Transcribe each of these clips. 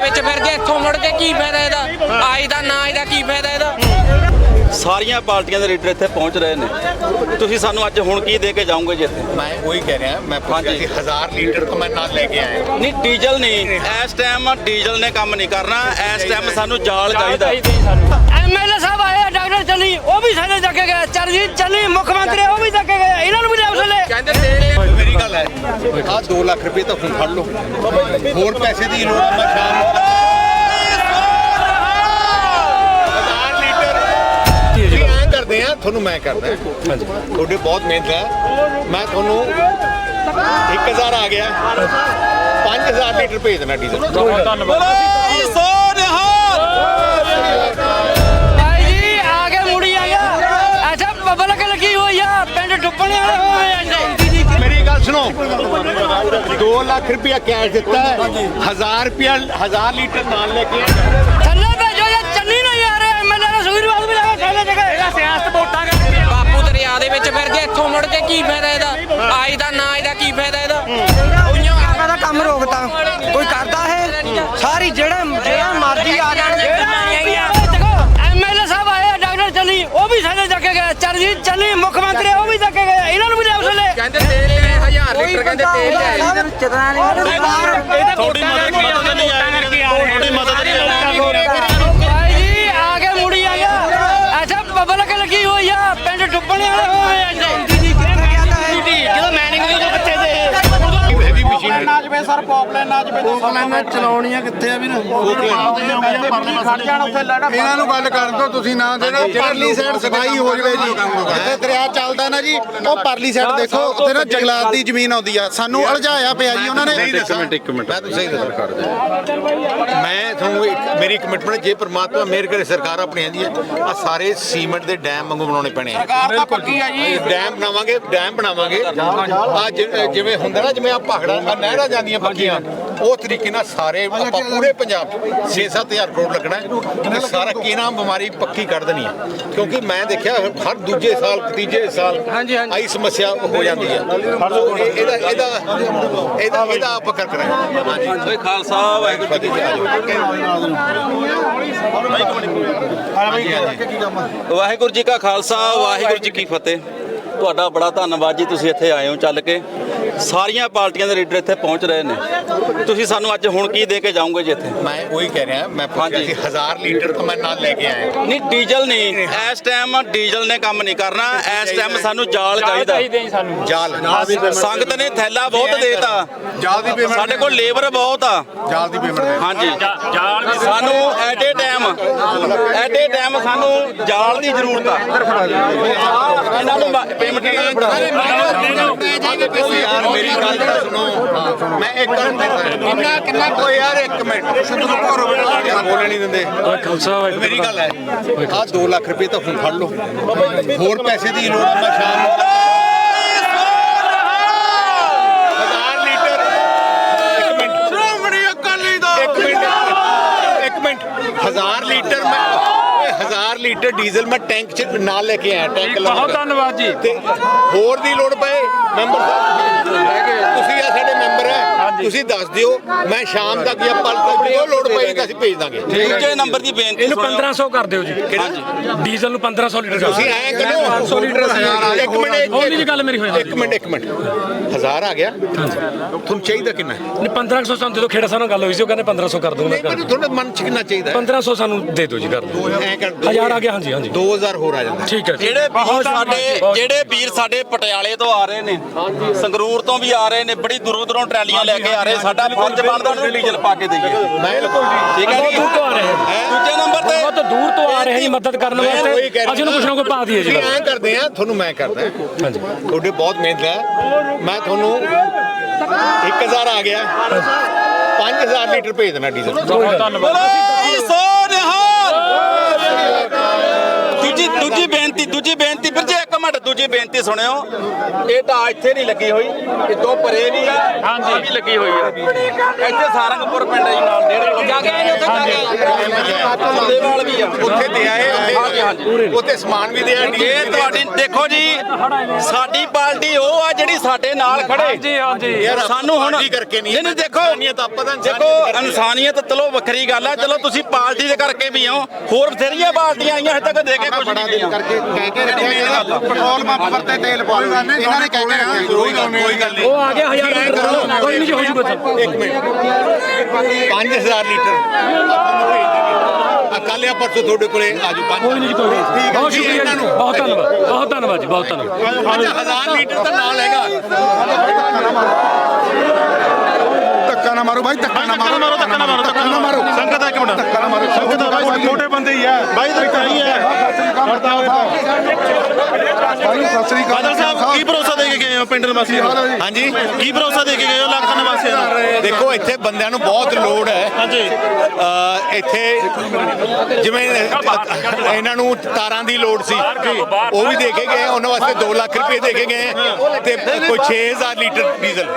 ਦੇ ਵਿੱਚ ਫਿਰ ਕੇ ਇੱਥੋਂ ਮੁੜ ਕੇ ਕੀ ਫਾਇਦਾ ਇਹਦਾ? ਆਈ ਦਾ ਨਾ ਇਹਦਾ ਕੀ ਫਾਇਦਾ ਇਹਦਾ? ਸਾਰੀਆਂ ਪਾਰਟੀਆਂ ਦੇ ਲੀਡਰ ਇੱਥੇ ਪਹੁੰਚ ਰਹੇ ਨੇ। ਤੁਸੀਂ ਸਾਨੂੰ ਅੱਜ ਹੁਣ ਕੀ ਦੇ ਕੇ ਜਾਓਗੇ ਜੀ ਇੱਥੇ? ਮੈਂ ਉਹੀ ਕਹਿ ਰਿਹਾ ਮੈਂ ਪੁੱਛਿਆ ਸੀ 1000 ਲੀਟਰ ਤੋਂ ਮੈਂ ਨਾਲ ਲੈ ਕੇ ਆਇਆ। ਨਹੀਂ ਡੀਜ਼ਲ ਨਹੀਂ। ਇਸ ਟਾਈਮ ਡੀਜ਼ਲ ਨੇ ਕੰਮ ਨਹੀਂ ਕਰਨਾ। ਇਸ ਟਾਈਮ ਸਾਨੂੰ ਜਾਲ ਚਾਹੀਦਾ। ਐਮਐਲਏ ਸਾਹਿਬ ਆ, ਡਾਕਟਰ ਚੱਲੀ ਉਹ ਵੀ ਸਾਡੇ ਚੱਕੇ ਗਏ। ਚਰਜੀਤ ਚੱਲੀ ਮੁੱਖ ਮੰਤਰੀ ਉਹ ਵੀ ਚੱਕੇ ਗਏ। ਇਹਨਾਂ ਨੂੰ ਵੀ ਲੈ ਉਸਲੇ ਕਹਿੰਦੇ ਤੇਲ ਮੇਰੀ ਗੱਲ ਹੈ। ਆਹ 2 ਲੱਖ ਰੁਪਏ ਤਾਂ ਹੁਣ ਫੜ ਲਓ। ਹੋਰ ਪੈਸੇ ਦੀ ਲੋੜ ਆ, ਮੈਂ ਸ਼ਾਮ ਨੂੰ 1000 ਲੀਟਰ। ਜੀ ਐਂ ਕਰਦੇ ਆ ਤੁਹਾਨੂੰ ਮੈਂ ਕਰਦਾ। ਤੁਹਾਡੀ ਬਹੁਤ ਮਿਹਨਤ ਹੈ। ਮੈਂ ਤੁਹਾਨੂੰ 1000 ਆ ਗਿਆ। 5000 ਲੀਟਰ ਭੇਜ ਦੇਣਾ ਡੀਜ਼ਲ। ਭਾਈ ਪਬਲਿਕ ਲੱਗੀ ਹੋਈ ਆ ਪਿੰਡ ਡੁੱਬਣੇ ਵਾਲੇ ਹੋਏ ਆ ਜੀ। ਮੇਰੀ ਗੱਲ ਸੁਣੋ 2 ਲੱਖ ਰੁਪਇਆ ਕੈਸ਼ ਦਿੱਤਾ ਹੈ 1000 ਰੁਪਇਆ 1000 ਲੀਟਰ ਨਾਲ ਲੈ ਕੇ। ਥੱਲੇ ਭੇਜੋ ਜਾਂ ਚੱਲੀ ਨਹੀਂ ਆ ਰਿਹਾ ਐਮਐਲਏ ਨੇ ਸੁਖੀਰਵਾਦ ਵੀ ਲਗਾ ਥੱਲੇ ਜਗ੍ਹਾ। ਇਹਦਾ ਸਿਆਸਤ ਵੋਟਾਂ ਕਰਕੇ ਬਾਪੂ ਦਰਿਆ ਦੇ ਵਿੱਚ ਫਿਰ ਕੇ ਇੱਥੋਂ ਮੁੜ ਕੇ ਕੀ ਫਾਇਦਾ ਇਹਦਾ? ਆਈ ਦਾ ਨਾ ਇਹਦਾ ਕੀ ਫਾਇਦਾ ਇਹਦਾ? ਉਈਓ ਦਾ ਕੰਮ ਰੋਕਤਾ। ਕਹਿੰਦੇ ਤੇਲ 1000 ਲੀਟਰ ਕਹਿੰਦੇ ਤੇਲ ਲਿਆਏ ਥੋੜੀ ਮਦਦ ਮਦਦ ਨਹੀਂ ਆਈ ਥੋੜੀ ਮਦਦ ਨਹੀਂ ਆਈ ਭਾਈ ਜੀ ਆ ਕੇ ਮੁੜੀ ਆ ਗਿਆ ਅੱਛਾ ਪਬਲਿਕ ਲੱਗੀ ਹੋਈ ਆ ਪਿੰਡ ਡੁੱਬਣੇ ਵਾਲੇ ਹੋਏ ਚਲਾਉਣੀਆਂ ਕਿੱਥੇ ਆ ਵੀਰ? ਇਹਨਾਂ ਨੂੰ ਗੱਲ ਕਰਨ ਤੋਂ ਤੁਸੀਂ ਨਾ ਦੇਣਾ ਪਰਲੀ ਸਾਈਡ ਸਫ਼ਾਈ ਹੋ ਜਵੇ ਜੀ। ਜਿੱਥੇ ਦਰਿਆ ਚੱਲਦਾ ਨਾ ਜੀ ਉਹ ਪਰਲੀ ਸਾਈਡ ਦੇਖੋ ਉੱਥੇ ਨਾ ਜੰਗਲਾਤ ਦੀ ਜ਼ਮੀਨ ਆਉਂਦੀ ਆ। ਸਾਨੂੰ ਅਲਝਾਇਆ ਪਿਆ ਜੀ ਉਹਨਾਂ ਨੇ। ਇੱਕ ਮਿੰਟ ਇੱਕ ਮਿੰਟ। ਮੈਂ ਤੁਹਾਨੂੰ ਸਹੀ ਦੱਸਾਂ ਕਰ ਮੈਂ ਤੁਹਾਨੂੰ ਇੱਕ ਮੇਰੀ ਕਮਿਟਮੈਂਟ ਜੇ ਪ੍ਰਮਾਤਮਾ ਮੇਰ ਕਰੇ ਸਰਕਾਰ ਆਪਣੀ ਆਂਦੀ ਹੈ ਆ ਸਾਰੇ ਸੀਮੈਂਟ ਦੇ ਡੈਮ ਵਾਂਗੂ ਬਣਾਉਣੇ ਪੈਣੇ ਆ। ਸਰਕਾਰ ਤਾਂ ਪੱਕੀ ਆ ਜੀ। ਡੈਮ ਬਣਾਵਾਂਗੇ ਡੈਮ ਬਣਾਵਾਂਗੇ। ਆ ਜਿਵੇਂ ਹੁੰਦਾ ਨਾ ਜਿਵੇਂ ਆ ਪਹਾੜਾਂ ਆ ਨਹਿਰਾਂ ਜਾਂਦੀਆਂ ਪੱਕੀਆਂ ਉਹ ਤਰੀਕੇ ਨਾਲ ਸਾਰੇ ਆਪਾਂ ਪੂਰੇ ਪੰਜਾਬ 6-7000 ਕਰੋੜ ਲੱਗਣਾ ਹੈ। ਤੇ ਸਾਰਾ ਕੀਨਾ ਬਿਮਾਰੀ ਪੱਕੀ ਕਰ ਦੇਣੀ ਹੈ। ਕਿਉਂਕਿ ਮੈਂ ਦੇਖਿਆ ਹਰ ਦੂਜੇ ਸਾਲ ਤੀਜੇ ਸਾਲ ਆਈ ਸਮੱਸਿਆ ਹੋ ਜਾਂਦੀ ਹੈ। ਇਹਦਾ ਇਹਦਾ ਇਹਦਾ ਇਹਦਾ ਆਪਾਂ ਕਰ ਕਰਾਂਗੇ। ਹਾਂਜੀ। ਓਏ ਖਾਲਸਾ ਵਾਹਿਗੁਰੂ ਜੀ ਕੀ ਹਾਂਜੀ ਹਾਂਜੀ। ਫਤਿਹ। ਵਾਹਿਗੁਰੂ ਜੀ ਕਾ ਖਾਲਸਾ ਵਾਹਿਗੁਰੂ ਜੀ ਕੀ ਫਤਿਹ। ਤੁਹਾਡਾ ਬੜਾ ਧੰਨਵਾਦ ਜੀ ਤੁਸੀਂ ਇੱਥੇ ਆਏ ਹੋ ਚੱਲ ਕੇ। ਸਾਰੀਆਂ ਪਾਰਟੀਆਂ ਦੇ ਲੀਡਰ ਇੱਥੇ ਪਹੁੰਚ ਰਹੇ ਨੇ। ਤੁਸੀਂ ਸਾਨੂੰ ਅੱਜ ਹੁਣ ਕੀ ਦੇ ਕੇ ਜਾਓਗੇ ਜੀ ਇੱਥੇ? ਮੈਂ ਉਹੀ ਕਹਿ ਰਿਹਾ ਮੈਂ ਪੁੱਛਿਆ। ਸੀ 1000 ਲੀਟਰ ਤੋਂ ਮੈਂ ਨਾਲ ਲੈ ਕੇ ਆਇਆ। ਨਹੀਂ ਡੀਜ਼ਲ ਨਹੀਂ। ਇਸ ਟਾਈਮ ਡੀਜ਼ਲ ਨੇ ਕੰਮ ਨਹੀਂ ਕਰਨਾ। ਇਸ ਟਾਈਮ ਸਾਨੂੰ ਜਾਲ ਚਾਹੀਦਾ। ਜਾਲ। ਸੰਗਤ ਨੇ ਥੈਲਾ ਬਹੁਤ ਦੇਤਾ। ਜਾਲ ਦੀ ਪੇਮੈਂਟ ਸਾਡੇ ਕੋਲ ਲੇਬਰ ਬਹੁਤ ਆ। ਜਾਲ ਦੀ ਪੇਮੈਂਟ ਹਾਂਜੀ। ਸਾਨੂੰ at a time at a time ਸਾਨੂੰ ਜਾਲ ਦੀ ਜ਼ਰੂਰਤ ਆ। ਇਹਨਾਂ ਨੂੰ ਪੇਮੈਂਟ ਯਾਰ ਮੇਰੀ ਗੱਲ ਤਾਂ ਸੁਣੋ। ਮੈਂ ਇੱਕ ਗੱਲ ਕਿੰਨਾ ਕਿੰਨਾ ਓ ਯਾਰ ਇੱਕ ਮਿੰਟ। ਬੋਲਣ ਨਹੀਂ ਦਿੰਦੇ। ਮੇਰੀ ਗੱਲ ਹੈ ਆ 2 ਲੱਖ ਰੁਪਏ ਤਾਂ ਹੁਣ ਫੜ ਲਓ। ਹੋਰ ਪੈਸੇ ਦੀ ਲੋੜ ਆ, ਮੈਂ ਸ਼ਾਮ ਨੂੰ 1000 ਲੀਟਰ। ਇੱਕ ਮਿੰਟ। ਸ਼੍ਰੋਮਣੀ ਅਕਾਲੀ ਦਲ। ਇੱਕ ਮਿੰਟ। ਇੱਕ ਮਿੰਟ। 1000 ਲੀਟਰ ਮੈਂ 1000 ਲੀਟਰ ਡੀਜ਼ਲ ਮੈਂ ਟੈਂਕ ਚ ਨਾਲ ਲੈ ਕੇ ਆਇਆ ਟੈਂਕ ਬਹੁਤ ਧੰਨਵਾਦ ਜੀ। ਤੇ ਹੋਰ ਦੀ ਲੋੜ ਪਏ ਮੈਂਬਰ ਸਾਹਿਬ। ਤੁਸੀਂ ਆ ਸਾਡੇ ਮੈਂਬਰ ਤੁਸੀਂ ਦੱਸ ਦਿਓ ਮੈਂ ਸ਼ਾਮ ਤੱਕ ਜਾਂ ਪਲ ਤੱਕ ਜੋ ਲੋੜ ਪਈ ਤਾਂ ਅਸੀਂ ਭੇਜ ਦਾਂਗੇ। ਦੂਜੇ ਨੰਬਰ ਦੀ ਬੇਨਤੀ ਇਹਨੂੰ ਸੁਣਿਓ। 1500 ਕਰ ਦਿਓ ਜੀ। ਡੀਜ਼ਲ ਨੂੰ 1500 ਲੀਟਰ ਤੁਸੀਂ ਐਂ ਕਰੋ 500 ਲੀਟਰ ਇੱਕ ਮਿੰਟ ਇੱਕ ਉਹਦੀ ਵੀ ਗੱਲ ਮੇਰੀ ਹੋਈ ਇੱਕ ਮਿੰਟ ਇੱਕ ਮਿੰਟ। ਹਜ਼ਾਰ ਆ ਗਿਆ? ਤੁਹਾਨੂੰ ਚਾਹੀਦਾ ਕਿੰਨਾ? ਹੈ? ਨਹੀਂ 1500 ਸਾਨੂੰ ਦੇ ਦਿਓ ਖੇੜਾ ਸਾਹਿਬ ਨਾਲ ਗੱਲ ਹੋਈ ਸੀ ਉਹ ਕਹਿੰਦੇ 1500 ਕਰ ਦੂੰਗਾ ਨਹੀਂ ਮੈਨੂੰ ਤੁਹਾਡੇ ਮਨ ਚ ਕਿੰਨਾ ਚਾਹੀਦਾ 1500 ਸਾਨੂੰ ਦੇ ਦਿਓ ਜੀ ਕਰ ਦਿਓ। ਐਂ ਕਰ ਆ ਗਿਆ ਹਾਂਜੀ ਹਾਂਜੀ। 2000 ਹੋਰ ਆ ਜਾਂਦਾ। ਠੀਕ ਹੈ ਜੀ। ਜਿਹੜੇ ਵੀਰ ਸਾਡੇ ਜਿਹੜੇ ਵੀਰ ਸਾਡੇ ਪਟਿਆਲੇ ਤੋਂ ਆ ਰਹੇ ਨੇ ਸੰਗਰੂਰ ਤੋਂ ਵੀ ਆ ਰਹੇ ਨੇ ਬੜੀ ਦੂਰੋਂ ਦੂਰੋਂ ਟਰਾਲੀਆਂ ਲੈ ਕੇ ਆ ਰਹੇ ਸਾਡਾ ਫਰਜ਼ ਬਣਦਾ ਉਹਨਾਂ ਨੂੰ ਡੀਜ਼ਲ ਪਾ ਕੇ ਦੇਈਏ। ਬਿਲਕੁਲ ਜੀ ਠੀਕ ਹੈ ਜੀ? ਦੂਰ ਤੋਂ ਆ ਰਹੇ ਹੈ। ਦੂਜੇ ਨੰਬਰ ਤੇ ਬਹੁਤ ਦੂਰ ਤੋਂ ਆ ਰਹੇ ਜੀ ਮਦਦ ਕਰਨ ਵਾਸਤੇ। ਅਸੀਂ ਉਹਨੂੰ ਕੁਛ ਨਾ ਕੁਛ ਪਾ ਦਈਏ ਜੀ ਐਂ ਕਰਦੇ ਆ ਤੁਹਾਨੂੰ ਮੈਂ ਕਰਦਾ। ਹਾਂਜੀ। ਤੁਹਾਡੇ ਬਹੁਤ ਮਿਹਨਤ ਹੈ। ਮੈਂ ਤੁਹਾਨੂੰ 1000 ਆ ਗਿਆ। 5000 ਲੀਟਰ ਭੇਜ ਦੇਣਾ ਡੀਜ਼ਲ। ਬੋਲੇ ਸੋ ਨਿਹਾਲ! ਦੂਜੀ ਦੂਜੀ ਬੇਨਤੀ ਦੂਜੀ ਬੇਨਤੀ ਫਿਰ ਜੇ ਇੱਕ ਮਿੰਟ ਦੂਜੀ ਬੇਨਤੀ ਸੁਣਿਓ ਇਹ ਤਾਂ ਇੱਥੇ ਨਹੀਂ ਲੱਗੀ ਹੋਈ ਇਹ ਤੋਂ ਪਰੇ ਵੀ ਆ ਹਾਂਜੀ। ਵੀ ਲੱਗੀ ਹੋਈ ਆ। ਇੱਥੇ ਸਾਰੰਗਪੁਰ ਪਿੰਡ ਹੈ ਜੀ ਨਾਲ ਡੇਢ ਜਾ ਕੇ ਆਏ ਉੱਥੇ ਜਾ ਕੇ ਆਏ। ਸੱਲੇਵਾਲ ਵੀ ਆ। ਉੱਥੇ ਦੇ ਆਏ ਹਾਂਜੀ, ਹਾਂਜੀ। ਉੱਥੇ ਉੱਥੇ ਸਮਾਨ ਵੀ ਦੇ ਆਏ ਇਹ ਤੁਹਾਡੀ ਦੇਖੋ ਜੀ ਸਾਡੀ ਪਾਰਟੀ ਉਹ ਆ ਜਿਹੜੀ ਸਾਡੇ ਨਾਲ ਖੜੇ। ਜੀ ਹਾਂਜੀ। ਯਾਰ ਸਾਨੂੰ ਹੁਣ ਪਾਰਟੀ ਕਰਕੇ ਨਹੀਂ ਨਹੀਂ ਦੇਖੋ ਇਨਸਾਨੀਅਤ ਆਪਾਂ ਤਾਂ ਇਨਸਾਨੀਅਤ ਦੇਖੋ। ਇਨਸਾਨੀਅਤ ਚਲੋ ਵੱਖਰੀ ਗੱਲ ਆ। ਚਲੋ ਤੁਸੀਂ ਪਾਰਟੀ ਦੇ ਕਰਕੇ ਵੀ ਆਓ। ਹੋਰ ਬਥੇਰੀਆਂ ਪਾਰਟੀਆਂ ਆਈਆਂ ਹਜੇ ਤੱਕ ਦੇ ਕੇ ਕੁਝ ਨਹੀਂ ਕਰਕੇ ਕਹਿ ਕੇ ਰੱਖਿਆ ਪੈਟਰੋਲ ਪੰਪ ਵਰਤੇ ਤੇਲ ਪਾਓ ਇਹਨਾਂ ਨੇ ਕਹਿ ਕੇ ਰੱਖਿਆ ਕੋਈ ਗੱਲ ਕੋਈ ਗੱਲ ਨਹੀਂ। ਉਹ ਆ ਗਿਆ ਹਜ਼ਾਰ ਲੀਟਰ। ਕੋਈ ਨਹੀਂ ਜੀ ਹੋ ਜੂਗਾ ਇੱਕ ਮਿੰਟ। 5000 ਲੀਟਰ। ਕੱਲ ਜਾਂ ਪਰਸੋਂ ਤੁਹਾਡੇ ਕੋਲੇ ਆਜੂ ਪੰਜ ਕੋਈ ਨਹੀਂ ਕੋਈ ਨਹੀਂ। ਬਹੁਤ ਸ਼ੁਕਰੀਆ ਇਹਨਾਂ ਜੀ ਨੂੰ। ਬਹੁਤ ਧੰਨਵਾਦ। ਬਹੁਤ ਧੰਨਵਾਦ ਜੀ ਬਹੁਤ ਧੰਨਵਾਦ। 5000 ਲੀਟਰ ਤਾਂ ਨਾਲ ਹੈਗਾ। ਨਾ ਮਾਰੋ ਬਾਈ ਧੱਕਾ ਨਾ ਮਾਰੋ। ਧੱਕਾ ਨਾ ਮਾਰੋ ਧੱਕਾ ਨਾ ਮਾਰੋ ਸੰਗਤ ਇੱਕ ਮਿੰਟ। ਧੱਕਾ ਨਾ ਮਾਰੋ। ਸੰਗਤ ਬਾਈ ਛੋਟੇ ਬੰਦੇ ਹੀ ਆ। ਬਾਈ ਧੱਕਾ ਹੀ ਹੈ ਬਾਦਲ ਸਾਹਿਬ ਕੀ ਭਰੋਸਾ ਦੇ ਹੋ ਪਿੰਡ ਨਿਵਾਸੀਆਂ ਨੂੰ? ਹਾਂਜੀ। ਕੀ ਭਰੋਸਾ ਦੇ ਕੇ ਗਏ ਹੋ ਇਲਾਕਾ ਨਿਵਾਸੀਆਂ ਨੂੰ? ਦੇਖੋ ਇੱਥੇ ਬੰਦਿਆਂ ਨੂੰ ਬਹੁਤ ਲੋੜ ਹੈ। ਹਾਂਜੀ। ਇੱਥੇ ਜਿਵੇਂ ਇਹਨਾਂ ਨੂੰ ਤਾਰਾਂ ਦੀ ਲੋੜ ਸੀ। ਉਹ ਵੀ ਦੇ ਕੇ ਗਏ ਉਹਨਾਂ ਵਾਸਤੇ 2 ਲੱਖ ਰੁਪਏ ਦੇ ਕੇ ਗਏ ਤੇ ਕੋਈ 6000 ਲੀਟਰ ਡੀਜ਼ਲ।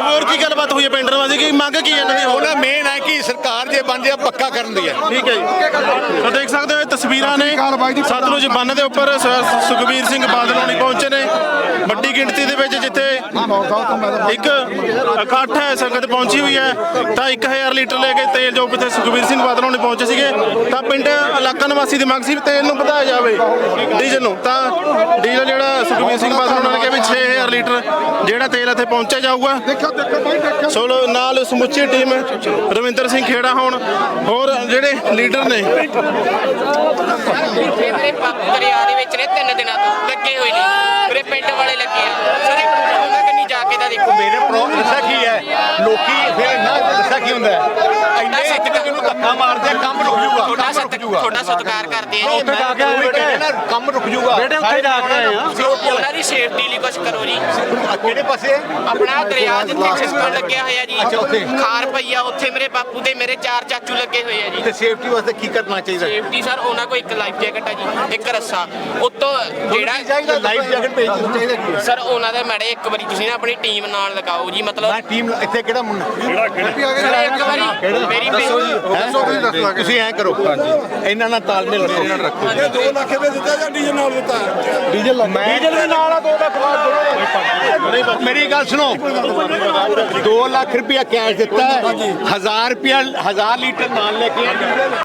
ਹੋਰ ਕੀ ਗੱਲਬਾਤ ਹੋਈ ਹੈ ਪਿੰਡ ਨਿਵਾਸੀ ਕੀ ਮੰਗ ਕੀ ਹੈ ਇਹਨਾਂ ਦੀ? ਹੋਰ ਉਹਨਾਂ ਮੇਨ ਹੈ ਕਿ ਸਰਕਾਰ ਜੇ ਬਣ ਜਾ ਪੱਕਾ ਕਰਨ ਦੀ ਹੈ। ਠੀਕ ਹੈ ਜੀ। ਤਾਂ ਦੇਖ ਸਕਦੇ ਹੋ ਇਹ ਤਸਵੀਰਾਂ ਨੇ। ਸਤਲੁਜ ਬੰਨ ਦੇ ਉੱਪਰ ਸੁਖਬੀਰ ਸਿੰਘ ਬਾਦਲ ਵੱਡੀ ਗਿਣਤੀ ਦੇ ਵਿੱਚ ਜਿੱਥੇ ਇੱਕ ਇਕੱਠ ਹੈ ਸੰਗਤ ਪਹੁੰਚੀ ਹੋਈ ਹੈ। ਤਾਂ 1000 ਲੀਟਰ ਲੈ ਕੇ ਤੇਲ ਜੋ ਇੱਥੇ ਸੁਖਬੀਰ ਸਿੰਘ ਬਾਦਲ ਹੋਣੀ ਪਹੁੰਚੇ ਸੀਗੇ। ਤਾਂ ਪਿੰਡ ਇਲਾਕਾ ਨਿਵਾਸੀ ਦੀ ਮੰਗ ਸੀ ਵੀ ਤੇਲ ਨੂੰ ਵਧਾਇਆ ਜਾਵੇ ਡੀਜ਼ਲ ਨੂੰ। ਤਾਂ ਡੀਜ਼ਲ ਜਿਹੜਾ ਸੁਖਬੀਰ ਸਿੰਘ ਬਾਦਲ ਨੇ ਕਿਹਾ ਵੀ 6000 ਲੀਟਰ ਜਿਹੜਾ ਤੇਲ ਇੱਥੇ ਪਹੁੰਚਿਆ ਜਾਊਗਾ। ਦੇਖੋ ਦੇਖੋ ਬਾਈ ਦੇਖੋ। ਸੋ ਨਾਲ ਸਮੁੱਚੀ ਟੀਮ ਰਵਿੰਦਰ ਸਿੰਘ ਖੇੜਾ ਹੋਣ। ਹੋਰ ਜਿਹੜੇ ਲੀਡਰ ਨੇ। ਇਹ ਮੇਰੇ ਦਰਿਆ ਦੇ ਵਿੱਚ ਨੇ ਤਿੰਨ ਦਿਨਾਂ ਤੋਂ ਲੱਗੇ ਹੋਏ ਨੇ। ਮੇਰੇ ਪਿੰਡ ਵਾਲੇ ਲੱਗੇ ਆ ਸਾਰੇ ਉਹਨਾਂ ਕੰਨੀ ਜਾ ਕੇ ਤਾਂ ਦੇਖੋ ਮੇਰੇ ਪ੍ਰੋਬਲਮ ਦੱਸਿਆ ਕੀ ਹੈ ਲੋਕੀ ਫਿਰ ਨਾ ਦੱਸਿਆ ਕੀ ਹੁੰਦਾ ਹੈ ਇੰਨੇ ਇੱਕ ਦੂਜੇ ਨੂੰ ਧੱਕਾ ਮਾਰਦੇ ਆ, ਕੰਮ ਰੁਕ ਜੂਗਾ ਤੁਹਾਡਾ ਜੂਗਾ ਤੁਹਾਡਾ ਸਤਿਕਾਰ ਕਰਦੇ ਆ ਜੀ। ਉੱਥੇ ਜਾ ਕੇ ਆਏ ਬੇਟੇ ਨਾ ਕੰਮ ਰੁਕ ਜੂਗਾ ਬੇਟੇ ਉੱਥੇ ਜਾ ਕੇ ਆਏ ਆ ਉਹਨਾਂ ਦੀ ਸੇਫਟੀ ਲਈ ਕੁਝ ਕਰੋ ਜੀ। ਕਿਹੜੇ ਪਾਸੇ? ਆਪਣਾ ਦਰਿਆ ਜਿੱਥੇ ਸਿਸਟਮ ਲੱਗਿਆ ਹੋਇਆ ਜੀ। ਅੱਛਾ, ਉੱਥੇ। ਖਾਰ ਪਈਆ ਉੱਥੇ ਮੇਰੇ ਬਾਪੂ ਦੇ ਮੇਰੇ ਚਾਰ ਚਾਚੂ ਲੱਗੇ ਹੋਏ ਆ ਜੀ। ਤੇ ਸੇਫਟੀ ਵਾਸਤੇ ਕੀ ਕਰਨਾ ਚਾਹੀਦਾ? ਸੇਫਟੀ ਸਰ ਉਹਨਾਂ ਕੋਲ ਇੱਕ ਲਾਈਫ ਜੈਕਟ ਆ ਜੀ ਇੱਕ ਰੱਸਾ। ਉੱਤੋਂ ਜਿਹੜਾ ਚਾਹੀਦਾ? ਲਾਈਫ ਜੈਕਟ ਭੇਜ ਚਾਹੀਦਾ? ਕੀ ਸਰ ਉਹਨਾਂ ਦਾ ਮੈੜੇ ਇੱਕ ਵਾਰੀ ਤੁਸੀਂ ਨਾ ਆਪਣੀ ਟੀਮ ਨਾਲ ਲਗਾਓ ਜੀ ਮਤਲਬ ਮੈਂ ਟੀਮ ਇੱਥੇ ਕਿਹੜਾ ਮੁੰਡਾ? ਇੱਕ ਵਾਰੀ ਮੇਰੀ ਦੱਸੋ ਜੀ ਦੱਸੋ ਤੁਸੀਂ ਦੱਸ ਲਾਂਗੇ ਤੁਸੀਂ ਐਂ ਕਰੋ। ਇਹਨਾਂ ਨਾਲ ਤਾਲਮੇਲ ਰੱਖੋ। ਇਹ 2 ਲੱਖ ਰੁਪਏ ਦਿੱਤਾ ਜਾਂ ਡੀਜ਼ਲ ਨਾਲ ਦਿੱਤਾ? ਡੀਜ਼ਲ ਡੀਜ਼ਲ ਵੀ ਨਾਲ ਆ 2 ਲੱਖ ਮੇਰੀ ਗੱਲ ਸੁਣੋ। 2 ਲੱਖ ਰੁਪਇਆ ਕੈਸ਼ ਦਿੱਤਾ ਹੈ। 1000 ਰੁਪਇਆ 1000 ਲੀਟਰ ਨਾਲ ਲੈ ਕੇ।